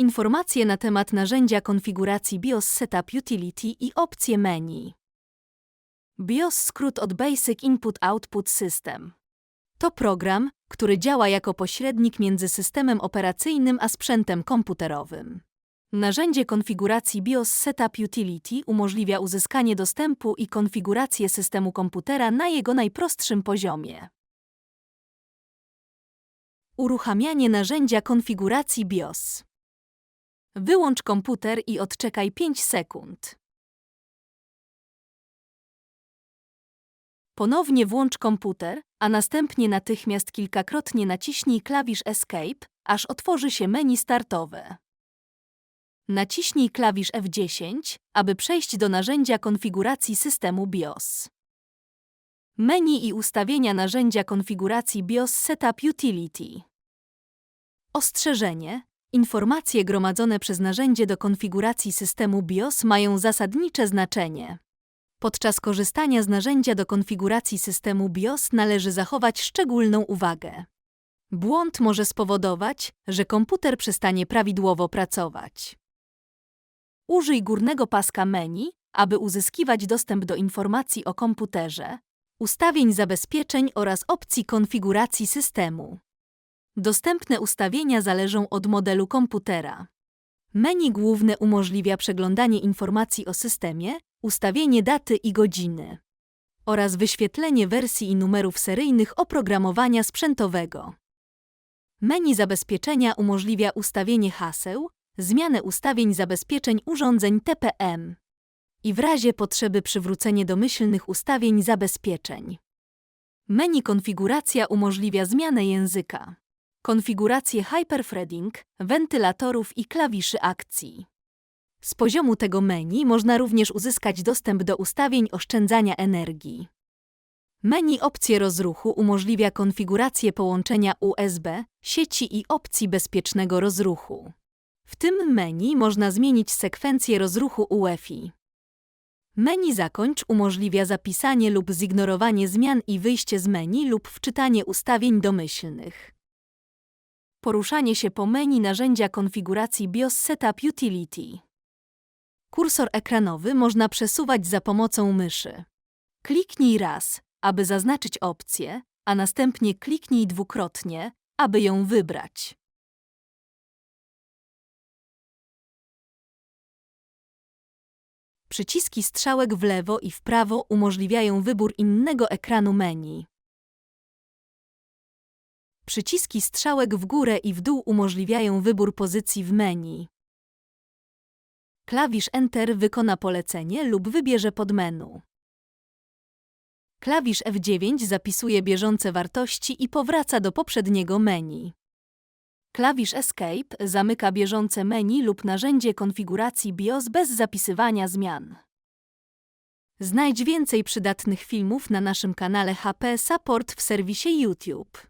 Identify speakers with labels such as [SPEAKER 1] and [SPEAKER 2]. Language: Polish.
[SPEAKER 1] Informacje na temat narzędzia konfiguracji BIOS Setup Utility i opcje menu. BIOS skrót od Basic Input Output System. To program, który działa jako pośrednik między systemem operacyjnym a sprzętem komputerowym. Narzędzie konfiguracji BIOS Setup Utility umożliwia uzyskanie dostępu i konfigurację systemu komputera na jego najprostszym poziomie. Uruchamianie narzędzia konfiguracji BIOS. Wyłącz komputer i odczekaj 5 sekund. Ponownie włącz komputer, a następnie natychmiast kilkakrotnie naciśnij klawisz Escape, aż otworzy się menu startowe. Naciśnij klawisz F10, aby przejść do narzędzia konfiguracji systemu BIOS. Menu i ustawienia narzędzia konfiguracji BIOS Setup Utility. Ostrzeżenie. Informacje gromadzone przez narzędzie do konfiguracji systemu BIOS mają zasadnicze znaczenie. Podczas korzystania z narzędzia do konfiguracji systemu BIOS należy zachować szczególną uwagę. Błąd może spowodować, że komputer przestanie prawidłowo pracować. Użyj górnego paska menu, aby uzyskiwać dostęp do informacji o komputerze, ustawień zabezpieczeń oraz opcji konfiguracji systemu. Dostępne ustawienia zależą od modelu komputera. Menu główne umożliwia przeglądanie informacji o systemie, ustawienie daty i godziny oraz wyświetlenie wersji i numerów seryjnych oprogramowania sprzętowego. Menu zabezpieczenia umożliwia ustawienie haseł, zmianę ustawień zabezpieczeń urządzeń TPM i w razie potrzeby przywrócenie domyślnych ustawień zabezpieczeń. Menu konfiguracja umożliwia zmianę języka, konfigurację hyperthreading, wentylatorów i klawiszy akcji. Z poziomu tego menu można również uzyskać dostęp do ustawień oszczędzania energii. Menu Opcje rozruchu umożliwia konfigurację połączenia USB, sieci i opcji bezpiecznego rozruchu. W tym menu można zmienić sekwencję rozruchu UEFI. Menu Zakończ umożliwia zapisanie lub zignorowanie zmian i wyjście z menu lub wczytanie ustawień domyślnych. Poruszanie się po menu narzędzia konfiguracji BIOS Setup Utility. Kursor ekranowy można przesuwać za pomocą myszy. Kliknij raz, aby zaznaczyć opcję, a następnie kliknij dwukrotnie, aby ją wybrać. Przyciski strzałek w lewo i w prawo umożliwiają wybór innego ekranu menu. Przyciski strzałek w górę i w dół umożliwiają wybór pozycji w menu. Klawisz Enter wykona polecenie lub wybierze podmenu. Klawisz F9 zapisuje bieżące wartości i powraca do poprzedniego menu. Klawisz Escape zamyka bieżące menu lub narzędzie konfiguracji BIOS bez zapisywania zmian. Znajdź więcej przydatnych filmów na naszym kanale HP Support w serwisie YouTube.